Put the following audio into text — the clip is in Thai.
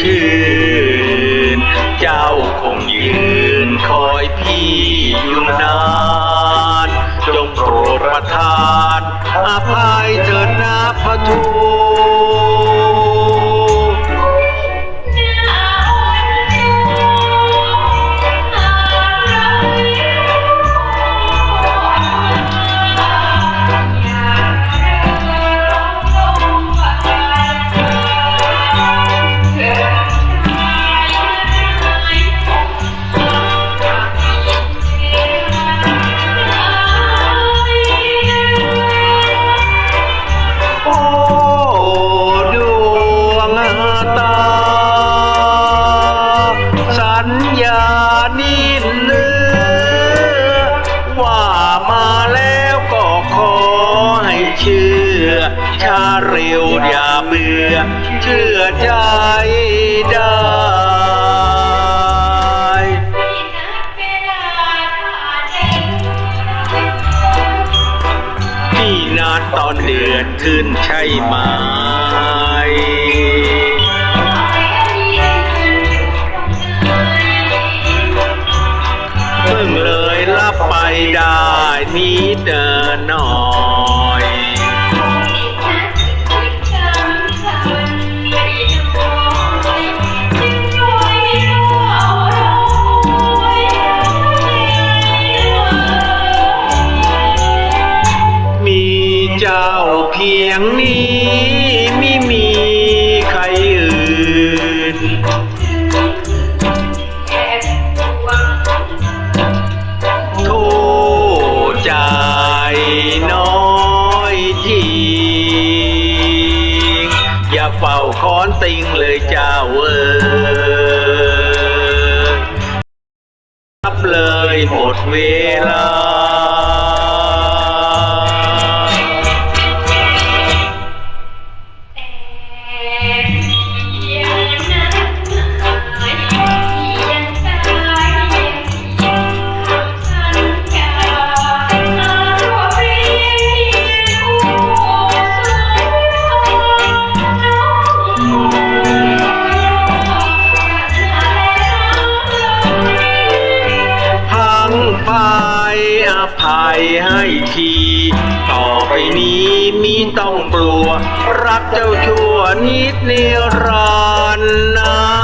ชื่น เจ้าคงยืนคอยพี่อยู่นาน จงโปรดประทาน อภัยเถิดนะพระทู ญญานินเลือว่ามาแล้วก็ขอให้เชื่อชาเร็วอย่าเบื่อเชื่อใจได้พี่นัดตอนเดือนขึ้นใช่ไหม งเลยรับไปได้นิดเดินหน่อยมีเจ้าเพียงนี้ เฝ้าค้อนติงเลยเจ้าเอ้ยรับเลยหมดเวลา ภัยให้ที ต่อไปนี้มีต้องกลัว รักเจ้าชั่วนิดนิรันดร์